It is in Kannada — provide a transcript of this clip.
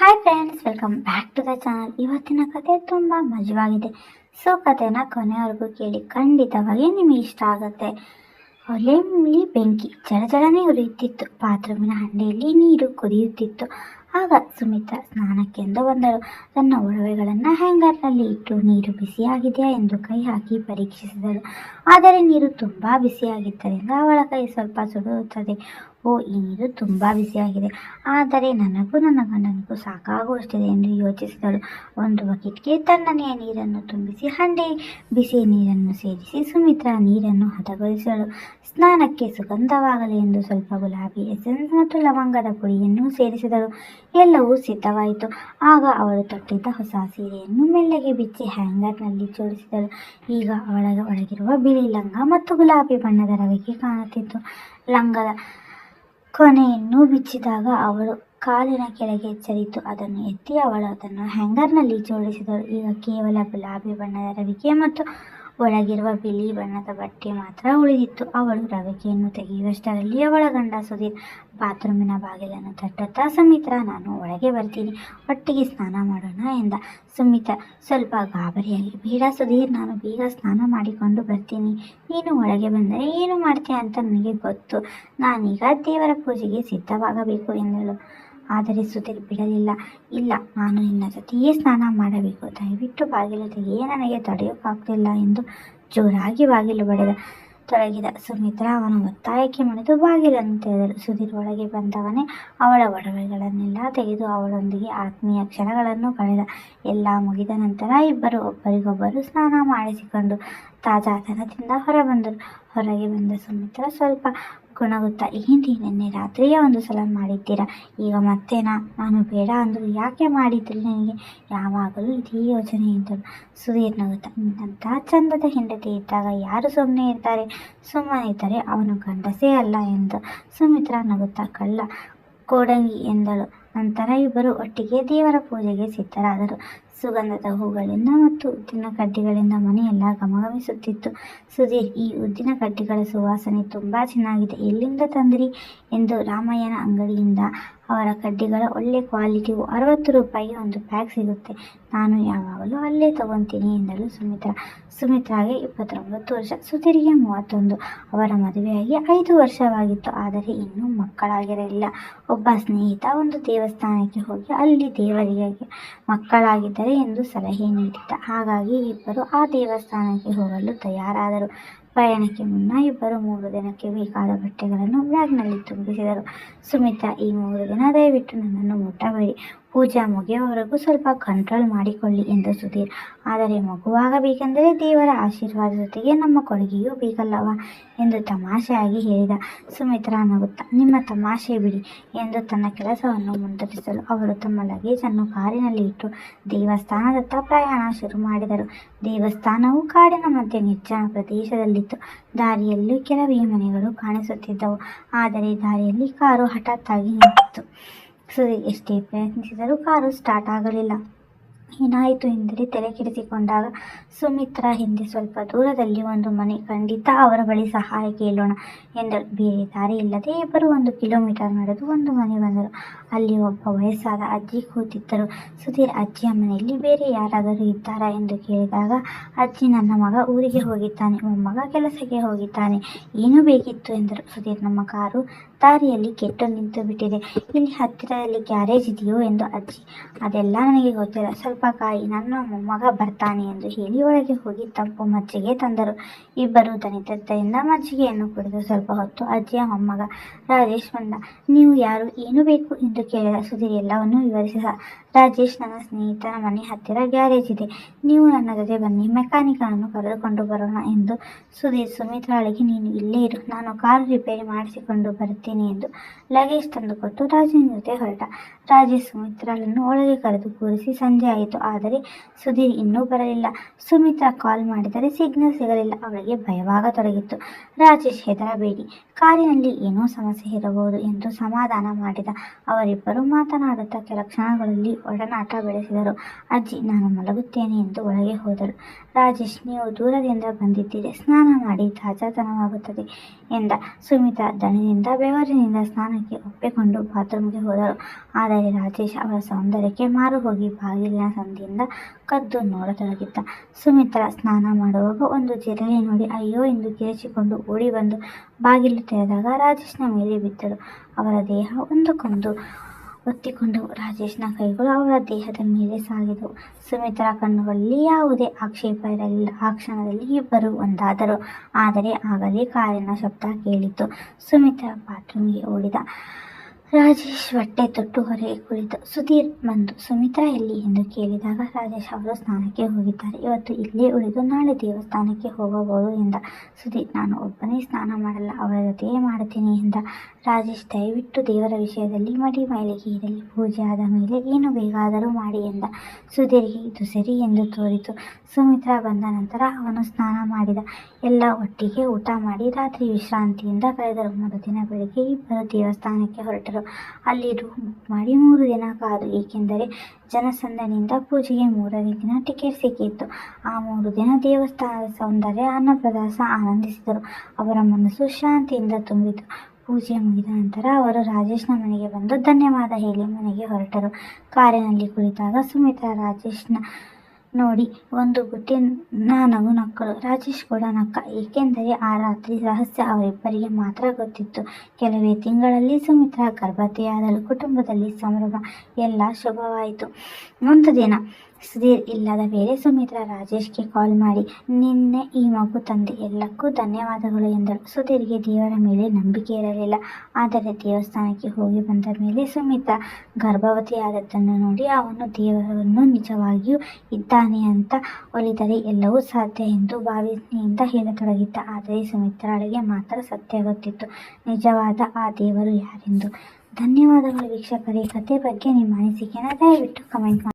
Hi friends welcome back to the channel ಇವತ್ತಿನ ಕತೆ ತುಂಬ ಮಜವಾಗಿದೆ ಸೊ ಕಥೆನ ಕೊನೆವರೆಗೂ ಕೇಳಿ ಖಂಡಿತವಾಗಿ ನಿಮಗೆ ಇಷ್ಟ ಆಗುತ್ತೆ. ಒಲೆಯಲ್ಲಿ ಬೆಂಕಿ ಜಡಜಡನೆ ಉರಿಯುತ್ತಿತ್ತು. ಬಾತ್ರೂಮಿನ ಹಂಡೆಯಲ್ಲಿ ನೀರು ಕುದಿಯುತ್ತಿತ್ತು ಆಗ ಸುಮಿತ್ರ ಸ್ನಾನಕ್ಕೆಂದು ಬಂದಳು. ತನ್ನ ಒಡವೆಗಳನ್ನು ಹ್ಯಾಂಗರ್ನಲ್ಲಿ ಇಟ್ಟು ನೀರು ಬಿಸಿಯಾಗಿದೆಯಾ ಎಂದು ಕೈ ಹಾಕಿ ಪರೀಕ್ಷಿಸಿದಳು. ಆದರೆ ನೀರು ತುಂಬ ಬಿಸಿಯಾಗಿದ್ದರಿಂದ ಅವಳ ಕೈ ಸ್ವಲ್ಪ ಸುಡುತ್ತದೆ. ಓ, ಈ ನೀರು ತುಂಬ ಬಿಸಿಯಾಗಿದೆ. ಆದರೆ ನನಗೂ ನನ್ನ ಗಂಡನಿಗೂ ಸಾಕಾಗುವಷ್ಟಿದೆ ಎಂದು ಯೋಚಿಸಿದಳು. ಒಂದು ಬಕೆಟ್ಗೆ ತಣ್ಣನೆಯ ನೀರನ್ನು ತುಂಬಿಸಿ, ಹಂಡೆ ಬಿಸಿ ನೀರನ್ನು ಸೇರಿಸಿ ಸುಮಿತ್ರ ನೀರನ್ನು ಹದಗೊಳಿಸಲು ಸ್ನಾನಕ್ಕೆ ಸುಗಂಧವಾಗಲಿ ಎಂದು ಸ್ವಲ್ಪ ಗುಲಾಬಿ ಎಸೆನ್ಸ್ ಮತ್ತು ಲವಂಗದ ಪುಡಿಯನ್ನು ಸೇರಿಸಿದಳು. ಎಲ್ಲವೂ ಸಿದ್ಧವಾಯಿತು. ಆಗ ಅವಳು ತೊಟ್ಟಿದ್ದ ಹೊಸ ಸೀರೆಯನ್ನು ಮೆಲ್ಲಗೆ ಬಿಚ್ಚಿ ಹ್ಯಾಂಗರ್ನಲ್ಲಿ ಜೋಡಿಸಿದಳು. ಈಗ ಅವಳ ಒಳಗಿರುವ ಬಿಳಿ ಲಂಗ ಮತ್ತು ಗುಲಾಬಿ ಬಣ್ಣದ ರವಿಕೆ ಕಾಣುತ್ತಿತ್ತು. ಲಂಗದ ಕೊನೆಯನ್ನು ಬಿಚ್ಚಿದಾಗ ಅವಳು ಕಾಲಿನ ಕೆಳಗೆ ಚರಿತು ಅದನ್ನು ಎತ್ತಿ ಅವಳು ಅದನ್ನು ಹ್ಯಾಂಗರ್ನಲ್ಲಿ ಜೋಡಿಸಿದಳು. ಈಗ ಕೇವಲ ಗುಲಾಬಿ ಬಣ್ಣದ ರವಿಕೆ ಮತ್ತು ಒಳಗಿರುವ ಬಿಳಿ ಬಣ್ಣದ ಬಟ್ಟೆ ಮಾತ್ರ ಉಳಿದಿತ್ತು. ಅವಳು ರವಿಕೆಯನ್ನು ತೆಗೆಯುವಷ್ಟರಲ್ಲಿ ಅವಳ ಗಂಡ ಸುಧೀರ್ ಬಾತ್ರೂಮಿನ ಬಾಗಿಲನ್ನು ತಟ್ಟುತ್ತಾ, ಸುಮಿತ್ರಾ, ನಾನು ಒಳಗೆ ಬರ್ತೀನಿ. ಒಟ್ಟಿಗೆ ಸ್ನಾನ ಮಾಡೋಣ ಎಂದ. ಸುಮಿತ್ರಾ ಸ್ವಲ್ಪ ಗಾಬರಿಯಾಗಿ ಬೇಡ ಸುಧೀರ್, ನಾನು ಬೇಗ ಸ್ನಾನ ಮಾಡಿಕೊಂಡು ಬರ್ತೀನಿ. ನೀನು ಒಳಗೆ ಬಂದರೆ ಏನು ಮಾಡ್ತೀಯ ಅಂತ ನನಗೆ ಗೊತ್ತು. ನಾನೀಗ ದೇವರ ಪೂಜೆಗೆ ಸಿದ್ಧವಾಗಬೇಕು ಎಂದಳು. ಆದರೆ ಸುಧೀರ್ ಬಿಡಲಿಲ್ಲ. ಇಲ್ಲ, ನಾನು ನಿನ್ನ ಜೊತೆಯೇ ಸ್ನಾನ ಮಾಡಬೇಕು. ದಯವಿಟ್ಟು ಬಾಗಿಲು ತೆಗೆಯೇ ನನಗೆ ತಡೆಯೋಕ್ಕಾಗ್ತಿಲ್ಲ ಎಂದು ಜೋರಾಗಿ ಬಾಗಿಲು ಬಡಿದ, ತೊಡಗಿದ ಸುಮಿತ್ರ ಅವನು ಒತ್ತಾಯಕ್ಕೆ ಮಣಿದು ಬಾಗಿಲನ್ನು ತೆರೆದರು ಸುಧೀರ್ ಒಳಗೆ ಬಂದವನೇ ಅವಳ ಒಡವೆಗಳನ್ನೆಲ್ಲ ತೆಗೆದು ಅವಳೊಂದಿಗೆ ಆತ್ಮೀಯ ಕ್ಷಣಗಳನ್ನು ಕಳೆದ. ಎಲ್ಲ ಮುಗಿದ ನಂತರ ಇಬ್ಬರು ಒಬ್ಬರಿಗೊಬ್ಬರು ಸ್ನಾನ ಮಾಡಿಸಿಕೊಂಡು ತಾಜಾತನದಿಂದ ಹೊರಬಂದರು. ಹೊರಗೆ ಬಂದ ಸುಮಿತ್ರ ಸ್ವಲ್ಪ ಗುಣಗುತ್ತಾ ಏನ್ರಿ ನಿನ್ನೆ ರಾತ್ರಿಯೇ ಒಂದು ಸಲ ಮಾಡಿದ್ದೀರಾ? ಈಗ ಮತ್ತೇನಾ ನಾನು ಬೇಡ ಅಂದರು ಯಾಕೆ ಮಾಡಿದ್ರಿ ನನಗೆ? ಯಾವಾಗಲೂ ಇದೇ ಯೋಚನೆ ಎಂದರು. ಸುಧೀರ್ ನಗುತ್ತಾ, ನಿನ್ನಂಥ ಚಂದದ ಹೆಂಡತಿ ಇದ್ದಾಗ ಯಾರು ಸುಮ್ಮನೆ ಇರ್ತಾರೆ? ಸುಮ್ಮನೆ ಇದ್ದರೆ ಅವನು ಗಂಡಸೇ ಅಲ್ಲ ಎಂದು ಸುಮಿತ್ರ ನಗುತ್ತಾ ಕಳ್ಳ ಕೋಡಂಗಿ ಎಂದಳು. ನಂತರ ಇಬ್ಬರು ಒಟ್ಟಿಗೆ ದೇವರ ಪೂಜೆಗೆ ಸಿದ್ಧರಾದರು. ಸುಗಂಧದ ಹೂಗಳಿಂದ ಮತ್ತು ಉದ್ದಿನ ಕಡ್ಡಿಗಳಿಂದ ಮನೆಯೆಲ್ಲ ಗಮಗಮಿಸುತ್ತಿತ್ತು. ಸುಧೀರ್, ಈ ಉದ್ದಿನ ಕಡ್ಡಿಗಳ ಸುವಾಸನೆ ತುಂಬಾ ಚೆನ್ನಾಗಿದೆ. ಎಲ್ಲಿಂದ ತಂದ್ರಿ? ಎಂದು ರಾಮಯ್ಯನ ಅಂಗಡಿಯಿಂದ ಅವರ ಕಡ್ಡಿಗಳ ಒಳ್ಳೆ ಕ್ವಾಲಿಟಿವು ಅರವತ್ತು ರೂಪಾಯಿಗೆ ಒಂದು ಪ್ಯಾಕ್ ಸಿಗುತ್ತೆ. ನಾನು ಯಾವಾಗಲೂ ಅಲ್ಲೇ ತಗೊತೀನಿ ಎಂದಳು ಸುಮಿತ್ರಾ. ಸುಮಿತ್ರಾಗೆ ಇಪ್ಪತ್ತೊಂಬತ್ತು ವರ್ಷ, ಸುಧೀರ್ಗೆ ಮೂವತ್ತೊಂದು. ಅವರ ಮದುವೆಯಾಗಿ ಐದು ವರ್ಷವಾಗಿತ್ತು, ಆದರೆ ಇನ್ನೂ ಮಕ್ಕಳಾಗಿರಲಿಲ್ಲ. ಒಬ್ಬ ಸ್ನೇಹಿತ ಒಂದು ದೇವಸ್ಥಾನಕ್ಕೆ ಹೋಗಿ ಅಲ್ಲಿ ದೇವರಿಗೆ ಮಕ್ಕಳಾಗಿದ್ದರೆ ಎಂದು ಸಲಹೆ ನೀಡಿದ್ದ. ಹಾಗಾಗಿ ಇಬ್ಬರು ಆ ದೇವಸ್ಥಾನಕ್ಕೆ ಹೋಗಲು ತಯಾರಾದರು. ಪ್ರಯಾಣಕ್ಕೆ ಮುನ್ನ ಇಬ್ಬರು ಮೂರು ದಿನಕ್ಕೆ ಬೇಕಾದ ಬಟ್ಟೆಗಳನ್ನು ಬ್ಯಾಗ್ನಲ್ಲಿ ತುಂಬಿಸಿದರು. ಸುಮಿತ್ರಾ, ಈ ಮೂರು ದಿನ ದಯವಿಟ್ಟು ನನ್ನನ್ನು ಮುಟ್ಟಬೇಡಿ. ಪೂಜಾ ಮುಗಿಯುವವರೆಗೂ ಸ್ವಲ್ಪ ಕಂಟ್ರೋಲ್ ಮಾಡಿಕೊಳ್ಳಿ ಎಂದು ಸುಧೀರ್. ಆದರೆ ಮಗುವಾಗಬೇಕೆಂದರೆ ದೇವರ ಆಶೀರ್ವಾದ ಜೊತೆಗೆ ನಮ್ಮ ಕೊಡುಗೆಯೂ ಬೇಕಲ್ಲವಾ ಎಂದು ತಮಾಷೆಯಾಗಿ ಹೇಳಿದ ಸುಮಿತ್ರಾ ನಗುತ್ತಾ. ನಿಮ್ಮ ತಮಾಷೆ ಬಿಡಿ ಎಂದು ತನ್ನ ಕೆಲಸವನ್ನು ಮುಂದುವರಿಸಲು ಅವರು ತಮ್ಮ ಲಗೇಜನ್ನು ಕಾರಿನಲ್ಲಿ ಇಟ್ಟು ದೇವಸ್ಥಾನದತ್ತ ಪ್ರಯಾಣ ಶುರು ಮಾಡಿದರು. ದೇವಸ್ಥಾನವು ಕಾಡಿನ ಮಧ್ಯೆ ನಿರ್ಜನ ಪ್ರದೇಶದಲ್ಲಿತ್ತು. ದಾರಿಯಲ್ಲಿ ಕೆಲವೇ ಮನೆಗಳು ಕಾಣಿಸುತ್ತಿದ್ದವು. ಆದರೆ ದಾರಿಯಲ್ಲಿ ಕಾರು ಹಠಾತ್ತಾಗಿ ನಿಂತಿತ್ತು. ಸುಧೀರ್ ಎಷ್ಟೇ ಪ್ರಯತ್ನಿಸಿದರೂ ಕಾರು ಸ್ಟಾರ್ಟ್ ಆಗಲಿಲ್ಲ. ಏನಾಯಿತು ಎಂದರೆ ತಲೆ ಕೆಡಿಸಿಕೊಂಡಾಗ ಸುಮಿತ್ರಾ ಹಿಂದೆ ಸ್ವಲ್ಪ ದೂರದಲ್ಲಿ ಒಂದು ಮನೆ ಖಂಡಿತ ಅವರ ಬಳಿ ಸಹಾಯ ಕೇಳೋಣ ಎಂದಳು. ಬೇರೆ ದಾರಿ ಇಲ್ಲದೆ ಇಬ್ಬರು ಒಂದು ಕಿಲೋಮೀಟರ್ ನಡೆದು ಒಂದು ಮನೆ ಬಂದರು. ಅಲ್ಲಿ ಒಬ್ಬ ವಯಸ್ಸಾದ ಅಜ್ಜಿ ಕೂತಿದ್ದರು. ಸುಧೀರ್ ಅಜ್ಜಿಯ ಮನೆಯಲ್ಲಿ ಬೇರೆ ಯಾರಾದರೂ ಇದ್ದಾರಾ ಎಂದು ಕೇಳಿದಾಗ, ಅಜ್ಜಿ ನನ್ನ ಮಗ ಊರಿಗೆ ಹೋಗಿದ್ದಾನೆ, ಮೊಮ್ಮಗ ಕೆಲಸಕ್ಕೆ ಹೋಗಿದ್ದಾನೆ, ಏನು ಬೇಕಿತ್ತು ಎಂದರು. ಸುಧೀರ್, ನಮ್ಮ ಕಾರು ದಾರಿಯಲ್ಲಿ ಕೆಟ್ಟು ನಿಂತು ಬಿಟ್ಟಿದೆ ಇಲ್ಲಿ ಹತ್ತಿರದಲ್ಲಿ ಗ್ಯಾರೇಜ್ ಇದೆಯೋ? ಎಂದು ಅಜ್ಜಿ. ಅದೆಲ್ಲ ನನಗೆ ಗೊತ್ತಿಲ್ಲ. ಸ್ವಲ್ಪ ಕಾಯಿ ನನ್ನ ಮೊಮ್ಮಗ ಬರ್ತಾನೆ ಎಂದು ಹೇಳಿ ಒಳಗೆ ಹೋಗಿ ತಂಪು ಮಜ್ಜಿಗೆ ತಂದರು. ಇಬ್ಬರು ದನಿತದ್ದರಿಂದ ಮಜ್ಜಿಗೆಯನ್ನು ಕುಡಿದು ಸ್ವಲ್ಪ ಹೊತ್ತು ಅಜ್ಜಿಯ ಮೊಮ್ಮಗ ರಾಜೇಶ್ ಬಂದ. ನೀವು ಯಾರು, ಏನು ಬೇಕು ಎಂದು ಕೇಳಿದ ಸುಧೀರ್ ಎಲ್ಲವನ್ನು ವಿವರಿಸಿದ. ರಾಜೇಶ್ ನನ್ನ ಸ್ನೇಹಿತನ ಮನೆ ಹತ್ತಿರ ಗ್ಯಾರೇಜ್ ಇದೆ. ನೀವು ನನ್ನ ಜೊತೆ ಬನ್ನಿ. ಮೆಕ್ಯಾನಿಕನನ್ನು ಕರೆದುಕೊಂಡು ಬರೋಣ ಎಂದು ಸುಧೀರ್ ಸುಮಿತ್ರಾಳಿಗೆ ನೀನು ಇಲ್ಲೇ ಇರು. ನಾನು ಕಾರು ರಿಪೇರಿ ಮಾಡಿಸಿಕೊಂಡು ಬರ್ತೀನಿ ಎಂದು ಲಗೇಜ್ ತಂದುಕೊಟ್ಟು ರಾಜೇಶ್ ಜೊತೆ ಹೊರಟ. ರಾಜೇಶ್ ಸುಮಿತ್ರಾಳನ್ನು ಒಳಗೆ ಕರೆದು ಕೂರಿಸಿ ಸಂಜೆ ಆಯಿತು. ಆದರೆ ಸುಧೀರ್ ಇನ್ನೂ ಬರಲಿಲ್ಲ. ಸುಮಿತ್ರಾ ಕಾಲ್ ಮಾಡಿದರೆ ಸಿಗ್ನಲ್ ಸಿಗಲಿಲ್ಲ. ಅವಳಿಗೆ ಭಯವಾಗತೊಡಗಿತ್ತು ರಾಜೇಶ್, ಹೆದರಬೇಡಿ. ಕಾರಿನಲ್ಲಿ ಏನೋ ಸಮಸ್ಯೆ ಇರಬಹುದು ಎಂದು ಸಮಾಧಾನ ಮಾಡಿದ ಅವರಿಬ್ಬರು ಮಾತನಾಡುತ್ತಾ ಕೆಲ ಕ್ಷಣಗಳಲ್ಲಿ ಒಡನಾಟ ಬೆಳೆಸಿದರು. ಅಜ್ಜಿ, ನಾನು ಮಲಗುತ್ತೇನೆ ಎಂದು ಒಳಗೆ ಹೋದಳು ರಾಜೇಶ್, ನೀವು ದೂರದಿಂದ ಬಂದಿದ್ದೀರಿ. ಸ್ನಾನ ಮಾಡಿ ತಾಜಾತನವಾಗುತ್ತದೆ ಎಂದ. ಸುಮಿತಾ ದಣಿನಿಂದ ಬೆವರಿನಿಂದ ಸ್ನಾನಕ್ಕೆ ಒಪ್ಪಿಕೊಂಡು ಬಾತ್ರೂಮ್ಗೆ ಹೋದರು. ಆದರೆ ರಾಜೇಶ್ ಅವರ ಸೌಂದರ್ಯಕ್ಕೆ ಮಾರು ಹೋಗಿ ಬಾಗಿಲಿನ ಸಂದಿಯಿಂದ ಕದ್ದು ನೋಡತೊಡಗಿದ್ದ. ಸುಮಿತ್ರಾ ಸ್ನಾನ ಮಾಡುವಾಗ ಒಂದು ಜಿರಳೆ ನೋಡಿ, ಅಯ್ಯೋ ಎಂದು ಕಿರಿಚಿಕೊಂಡು ಓಡಿ ಬಂದು ಬಾಗಿಲು ತೆರೆದಾಗ ರಾಜೇಶ್ನ ಮೇಲೆ ಬಿದ್ದರು ಅವರ ದೇಹ ಒಂದಕ್ಕೊಂದು ಒತ್ತಿಕೊಂಡವು ರಾಜೇಶ್ನ ಕೈಗಳು ಅವಳ ದೇಹದ ಮೇಲೆ ಸಾಗಿದವು. ಸುಮಿತ್ರಾ ಕಣ್ಣುಗಳಲ್ಲಿ ಯಾವುದೇ ಆಕ್ಷೇಪ ಇರಲಿಲ್ಲ. ಆ ಕ್ಷಣದಲ್ಲಿ ಇಬ್ಬರು ಒಂದಾದರು. ಆದರೆ ಆಗಲೇ ಕಾರಿನ ಶಬ್ದ ಕೇಳಿತು. ಸುಮಿತ್ರಾ ಬಾತ್ರೂಮ್ಗೆ ಓಡಿದ. ರಾಜೇಶ್ ಹೊಟ್ಟೆ ತೊಟ್ಟು ಹೊರಗೆ ಕುಳಿತು. ಸುಧೀರ್ ಬಂದು ಸುಮಿತ್ರಾ ಎಲ್ಲಿ ಎಂದು ಕೇಳಿದಾಗ ರಾಜೇಶ್ ಅವರು ಸ್ನಾನಕ್ಕೆ ಹೋಗಿದ್ದಾರೆ. ಇವತ್ತು ಇಲ್ಲೇ ಉಳಿದು ನಾಳೆ ದೇವಸ್ಥಾನಕ್ಕೆ ಹೋಗಬಹುದು ಎಂದ. ಸುಧೀರ್, ನಾನು ಒಬ್ಬನೇ ಸ್ನಾನ ಮಾಡಲ್ಲ, ಅವರ ಜೊತೆಯೇ ಮಾಡ್ತೀನಿ ಎಂದ. ರಾಜೇಶ್, ದಯವಿಟ್ಟು ದೇವರ ವಿಷಯದಲ್ಲಿ ಮಡಿ ಮೈಲಿಗೆ ಇರಲಿ ಪೂಜೆ ಆದ ಮೇಲೆ ಏನು ಬೇಕಾದರೂ ಮಾಡಿ ಎಂದ. ಸುಧೀರ್ಗೆ ಇದು ಸರಿ ಎಂದು ತೋರಿತು. ಸುಮಿತ್ರಾ ಬಂದ ನಂತರ ಅವನು ಸ್ನಾನ ಮಾಡಿದ. ಎಲ್ಲ ಒಟ್ಟಿಗೆ ಊಟ ಮಾಡಿ ರಾತ್ರಿ ವಿಶ್ರಾಂತಿಯಿಂದ ಕಳೆದ ಮೂರು ದಿನ ಬೆಳಿಗ್ಗೆ ಇಬ್ಬರು ದೇವಸ್ಥಾನಕ್ಕೆ ಹೊರಟರು. ಅಲ್ಲಿ ರೂಮ್ ಮಾಡಿ ಮೂರು ದಿನ ಕಾದು. ಏಕೆಂದರೆ ಜನಸಂದಣಿಯಿಂದ ಪೂಜೆಗೆ ಮೂರನೇ ದಿನ ಟಿಕೆಟ್ ಸಿಕ್ಕಿತ್ತು. ಆ ಮೂರು ದಿನ ದೇವಸ್ಥಾನದ ಸೌಂದರ್ಯ, ಅನ್ನಪ್ರದಾಸ ಆನಂದಿಸಿದರು. ಅವರ ಮನಸ್ಸು ಶಾಂತಿಯಿಂದ ತುಂಬಿತು. ಪೂಜೆ ಮುಗಿದ ನಂತರ ಅವರು ರಾಜೇಶ್ನ ಮನೆಗೆ ಬಂದು ಧನ್ಯವಾದ ಹೇಳಿ ಮನೆಗೆ ಹೊರಟರು. ಕಾರಿನಲ್ಲಿ ಕುಳಿತಾಗ ಸುಮಿತ್ರಾ ರಾಜೇಶ್ನ ನೋಡಿ, ಒಂದು ಗುಟ್ಟಿ ನಗು ನಕ್ಕಳು ರಾಜೇಶ್ ಕೂಡ ನಕ್ಕ. ಏಕೆಂದರೆ ಆ ರಾತ್ರಿ ರಹಸ್ಯ ಅವರಿಬ್ಬರಿಗೆ ಮಾತ್ರ ಗೊತ್ತಿತ್ತು. ಕೆಲವೇ ತಿಂಗಳಲ್ಲಿ ಸುಮಿತ್ರಾ ಗರ್ಭವತಿಯಾದಳು. ಕುಟುಂಬದಲ್ಲಿ ಸಂಭ್ರಮ, ಎಲ್ಲ ಶುಭವಾಯಿತು. ಒಂದು ದಿನ ಸುಧೀರ್ ಇಲ್ಲದ ವೇಳೆ ಸುಮಿತ್ರಾ ರಾಜೇಶ್ಗೆ ಕಾಲ್ ಮಾಡಿ, ನಿನ್ನೆ ಈ ಮಗು ತಂದೆ ಎಲ್ಲಕ್ಕೂ ಧನ್ಯವಾದಗಳು ಎಂದಳು. ಸುಧೀರ್ಗೆ ದೇವರ ಮೇಲೆ ನಂಬಿಕೆ ಇರಲಿಲ್ಲ. ಆದರೆ ದೇವಸ್ಥಾನಕ್ಕೆ ಹೋಗಿ ಬಂದ ಮೇಲೆ ಸುಮಿತ್ರಾ ಗರ್ಭವತಿಯಾದದ್ದನ್ನು ನೋಡಿ, ಅವನು ದೇವರನ್ನು ನಿಜವಾಗಿಯೂ ಇದ್ದಾನೆ ಅಂತ ಒಲಿದರೆ ಎಲ್ಲವೂ ಸಾಧ್ಯ ಎಂದು ಭಾವನೆಯಿಂದ ಹೇಳತೊಡಗಿದ್ದ. ಆದರೆ ಸುಮಿತ್ರಾಳಿಗೆ ಮಾತ್ರ ಸತ್ಯ ಗೊತ್ತಿತ್ತು. ನಿಜವಾದ ಆ ದೇವರು ಯಾರೆಂದು? ಧನ್ಯವಾದಗಳು ವೀಕ್ಷಕರೇ. ಕತೆ ಬಗ್ಗೆ ನಿಮ್ಮ ಅನಿಸಿಕೆನ ದಯವಿಟ್ಟು ಕಮೆಂಟ್ ಮಾಡಿ.